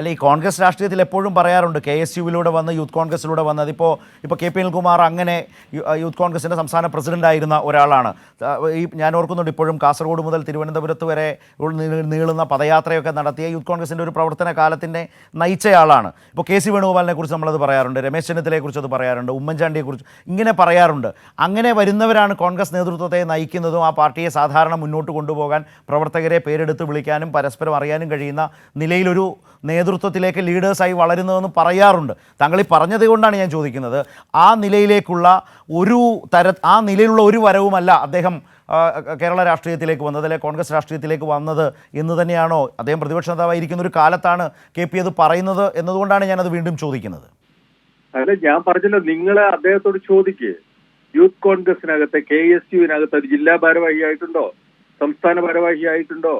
അല്ല ഈ കോൺഗ്രസ് രാഷ്ട്രീയത്തിൽ എപ്പോഴും പറയാറുണ്ട് കെ എസ് യുവിലൂടെ വന്ന് യൂത്ത് കോൺഗ്രസിലൂടെ വന്ന്. അതിപ്പോൾ ഇപ്പോൾ കെ പി കുമാർ അങ്ങനെ യൂത്ത് കോൺഗ്രസിന്റെ സംസ്ഥാന പ്രസിഡന്റ് ആയിരുന്ന ഒരാളാണ്. ഈ ഞാൻ ഓർക്കുന്നുണ്ട് ഇപ്പോഴും കാസർഗോഡ് മുതൽ തിരുവനന്തപുരത്ത് വരെ നീളുന്ന പദയാത്രയൊക്കെ നടത്തിയ യൂത്ത് കോൺഗ്രസിന്റെ ഒരു പ്രവർത്തന കാലത്തിന്റെ നയിച്ചയാളാണ്. ഇപ്പോൾ കെ സി വേണുഗോപാലിനെ കുറിച്ച് നമ്മളത് പറയാറുണ്ട് രമേശ് ചെന്നിത്തലയെക്കുറിച്ച് അത് പറയാറുണ്ട് ഉമ്മൻചാണ്ടിയെക്കുറിച്ച് ഇങ്ങനെ പറയാറുണ്ട്. അങ്ങനെ വരുന്നവരാണ് കോൺഗ്രസ് നേതൃത്വത്തെ നയിക്കുന്നതും ആ പാർട്ടിയെ സാധാരണ മുന്നോട്ട് കൊണ്ടുപോകാൻ പ്രവർത്തകരെ പേരെടുത്ത് വിളിക്കാനും പരസ്പരം അറിയാനും കഴിയുന്ന നിലയിലൊരു നേതൃത്വത്തിലേക്ക് ലീഡേഴ്സായി വളരുന്നതെന്ന് പറയാറുണ്ട്. താങ്കൾ ഈ പറഞ്ഞത് കൊണ്ടാണ് ഞാൻ ചോദിക്കുന്നത്. ആ നിലയിലേക്കുള്ള ഒരു തര ആ നിലയിലുള്ള ഒരു വരവുമല്ല അദ്ദേഹം കേരള രാഷ്ട്രീയത്തിലേക്ക് വന്നത് അല്ലെ കോൺഗ്രസ് രാഷ്ട്രീയത്തിലേക്ക് വന്നത് എന്ന് തന്നെയാണോ അദ്ദേഹം പ്രതിപക്ഷ നേതാവായിരിക്കുന്ന ഒരു കാലത്താണ് കെ പി അത് പറയുന്നത് എന്നതുകൊണ്ടാണ് ഞാനത് വീണ്ടും ചോദിക്കുന്നത്. അല്ല ഞാൻ പറഞ്ഞല്ലോ നിങ്ങൾ അദ്ദേഹത്തോട് ചോദിക്ക്. യൂത്ത് കോൺഗ്രസിനകത്ത് കെ എസ് യുവിനകത്ത് ഒരു ജില്ലാ ഭാരവാഹിയായിട്ടുണ്ടോ? സംസ്ഥാന ഭാരവാഹിയായിട്ടുണ്ടോ?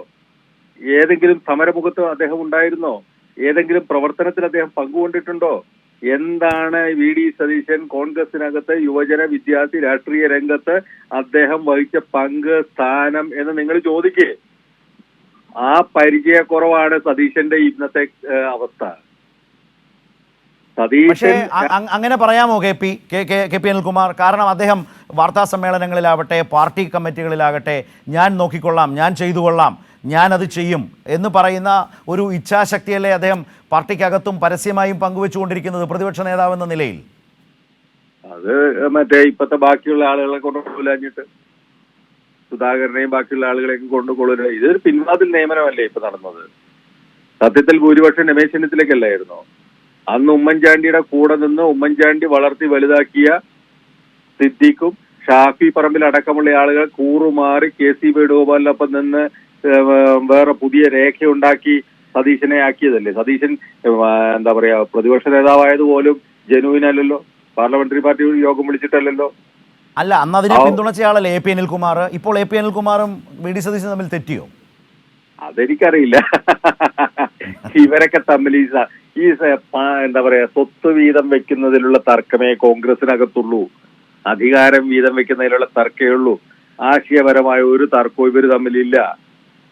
ഏതെങ്കിലും സമരമുഖത്ത് അദ്ദേഹം ഉണ്ടായിരുന്നോ? ഏതെങ്കിലും പ്രവർത്തനത്തിൽ അദ്ദേഹം പങ്കുകൊണ്ടിട്ടുണ്ടോ? എന്താണ് വി ഡി സതീശൻ കോൺഗ്രസിനകത്ത് യുവജന വിദ്യാർത്ഥി രാഷ്ട്രീയ രംഗത്ത് അദ്ദേഹം വഹിച്ച പങ്ക് സ്ഥാനം എന്ന് നിങ്ങൾ ചോദിക്കേ? ആ പരിചയക്കുറവാണ് സതീശന്റെ ഇന്നത്തെ അവസ്ഥ. പക്ഷേ സതീശൻ അങ്ങനെ പറയാമോ K P K K P Anilkumar? കാരണം അദ്ദേഹം വാർത്താ സമ്മേളനങ്ങളിലാവട്ടെ പാർട്ടി കമ്മിറ്റികളിലാകട്ടെ ഞാൻ നോക്കിക്കൊള്ളാം ഞാൻ ചെയ്തു കൊള്ളാം ഞാനത് ചെയ്യും എന്ന് പറയുന്ന ഒരു ഇച്ഛാശക്തിയല്ലേ അദ്ദേഹം പാർട്ടിക്കകത്തും പരസ്യമായും പങ്കുവെച്ചുകൊണ്ടിരിക്കുന്നത് പ്രതിപക്ഷ നേതാവ് എന്ന നിലയിൽ? അത് മറ്റേ ഇപ്പത്തെ ബാക്കിയുള്ള ആളുകളെ കൊണ്ടുകൊള്ളാഞ്ഞിട്ട് സുധാകരനെയും ബാക്കിയുള്ള ആളുകളെയും കൊണ്ടുകൊള്ളുക ഇതൊരു പിൻവാതിൽ നിയമനമല്ലേ ഇപ്പൊ നടന്നത്? സത്യത്തിൽ ഭൂരിപക്ഷം രമേശ് ചെന്നിത്തലക്കല്ലായിരുന്നു അന്ന് ഉമ്മൻചാണ്ടിയുടെ കൂടെ നിന്ന് ഉമ്മൻചാണ്ടി വളർത്തി വലുതാക്കിയ സിദ്ദിഖും ഷാഫി പറമ്പിൽ അടക്കമുള്ള ആളുകൾ കൂറുമാറി കെ സി വേണുഗോപാലിനൊപ്പം നിന്ന് വേറെ പുതിയ രേഖയുണ്ടാക്കി സതീശനെ ആക്കിയതല്ലേ? സതീശൻ എന്താ പറയാ പ്രതിപക്ഷ നേതാവായത് പോലും ജനുവിനല്ലല്ലോ. പാർലമെന്ററി പാർട്ടി യോഗം വിളിച്ചിട്ടല്ലല്ലോ. അല്ല അന്ന് അതിനെ. പിന്തുണച്ചയാളല്ലേ എ പി അനിൽകുമാർ? ഇപ്പോൾ എ പി അനിൽകുമാറും വി ഡി സതീശൻ തമ്മിൽ തെറ്റിയോ? അതെനിക്കറിയില്ല. ഇവരൊക്കെ തമ്മിൽ ഈ ഈ എന്താ പറയാ സ്വത്ത് വീതം വെക്കുന്നതിലുള്ള തർക്കമേ കോൺഗ്രസിനകത്തുള്ളൂ. അധികാരം വീതം വെക്കുന്നതിലുള്ള തർക്കമേ ഉള്ളൂ. ആശയപരമായ ഒരു തർക്കവും ഇവർ തമ്മിലില്ല.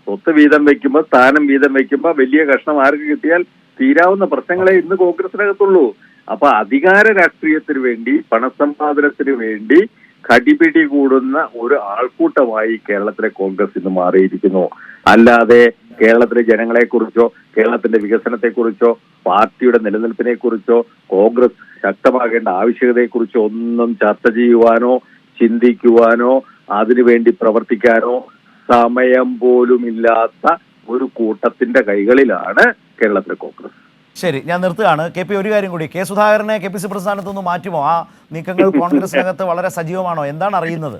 സ്വത്ത് വീതം വെക്കുമ്പോ സ്ഥാനം വീതം വെക്കുമ്പോ വലിയ കഷ്ണം ആർക്ക് കിട്ടിയാൽ തീരാവുന്ന പ്രശ്നങ്ങളെ ഇന്ന് കോൺഗ്രസിനകത്തുള്ളൂ. അപ്പൊ അധികാര രാഷ്ട്രീയത്തിന് വേണ്ടി പണസമ്പാദനത്തിന് വേണ്ടി കടിപിടി കൂടുന്ന ഒരു ആൾക്കൂട്ടമായി കേരളത്തിലെ കോൺഗ്രസ് ഇന്ന് മാറിയിരിക്കുന്നു. അല്ലാതെ കേരളത്തിലെ ജനങ്ങളെക്കുറിച്ചോ കേരളത്തിന്റെ വികസനത്തെക്കുറിച്ചോ പാർട്ടിയുടെ നിലനിൽപ്പിനെ കുറിച്ചോ കോൺഗ്രസ് ശക്തമാകേണ്ട ആവശ്യകതയെക്കുറിച്ചോ ഒന്നും ചർച്ച ചെയ്യുവാനോ ചിന്തിക്കുവാനോ അതിനുവേണ്ടി പ്രവർത്തിക്കാനോ സമയം പോലും ഇല്ലാത്ത ഒരു കൂട്ടത്തിന്റെ കൈകളിലാണ് കേരളത്തിലെ കോൺഗ്രസ്. ശരി ഞാൻ നിർത്തുകയാണ്. കെ പി ഒരു കാര്യം കൂടി കെ സുധാകരനെ കെ പി സി പ്രസ്ഥാനത്ത് നിന്ന് മാറ്റുമോ? ആ നീക്കങ്ങൾ കോൺഗ്രസിനകത്ത് വളരെ സജീവമാണോ? എന്താണ് അറിയുന്നത്?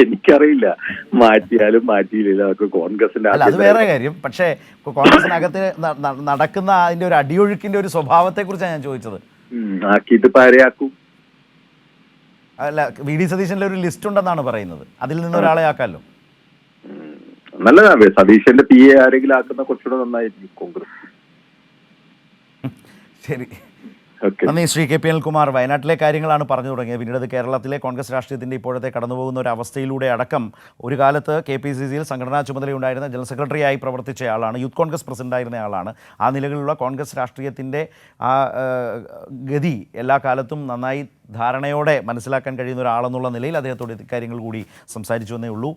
എനിക്കറിയില്ല. മാറ്റിയാലും മാറ്റിയില്ല. അതൊക്കെ കോൺഗ്രസിന്റെ അത് വേറെ കാര്യം. പക്ഷേ കോൺഗ്രസിനകത്ത് നടക്കുന്ന അതിന്റെ ഒരു അടിയൊഴുക്കിന്റെ ഒരു സ്വഭാവത്തെ കുറിച്ചാണ് ഞാൻ ചോദിച്ചത്. ഉം, ആക്കിയിട്ട് പാരയാക്കും. അല്ല വി ഡി സതീശന്റെ ഒരു ലിസ്റ്റ് ഉണ്ടെന്നാണ് പറയുന്നത്. അതിൽ നിന്ന് ഒരാളെ ആക്കാമല്ലോ നല്ലതാണ്. സതീശന്റെ പി എ ആരെങ്കിലും ആക്കുന്ന കുറച്ചുകൂടെ നന്നായിരിക്കും കോൺഗ്രസ്. ശരി. നന്ദി. ശ്രീ കെ പി അനിൽകുമാർ വയനാട്ടിലെ കാര്യങ്ങളാണ് പറഞ്ഞു തുടങ്ങിയത്. പിന്നീട് അത് കേരളത്തിലെ കോൺഗ്രസ് രാഷ്ട്രീയത്തിന്റെ ഇപ്പോഴത്തെ കടന്നുപോകുന്ന ഒരു അവസ്ഥയിലൂടെ അടക്കം ഒരു കാലത്ത് കെ പി സി സിയിൽ സംഘടനാ ചുമതലയുണ്ടായിരുന്ന ജനറൽ സെക്രട്ടറിയായി പ്രവർത്തിച്ച ആളാണ് യൂത്ത് കോൺഗ്രസ് പ്രസിഡന്റായിരുന്ന ആളാണ്. ആ നിലകളിലുള്ള കോൺഗ്രസ് രാഷ്ട്രീയത്തിന്റെ ആ ആ, ഗതി എല്ലാ കാലത്തും നന്നായി ധാരണയോടെ മനസ്സിലാക്കാൻ കഴിയുന്ന ഒരാളെന്നുള്ള നിലയിൽ അദ്ദേഹത്തോട് കാര്യങ്ങൾ കൂടി സംസാരിച്ചു എന്നേ ഉള്ളൂ.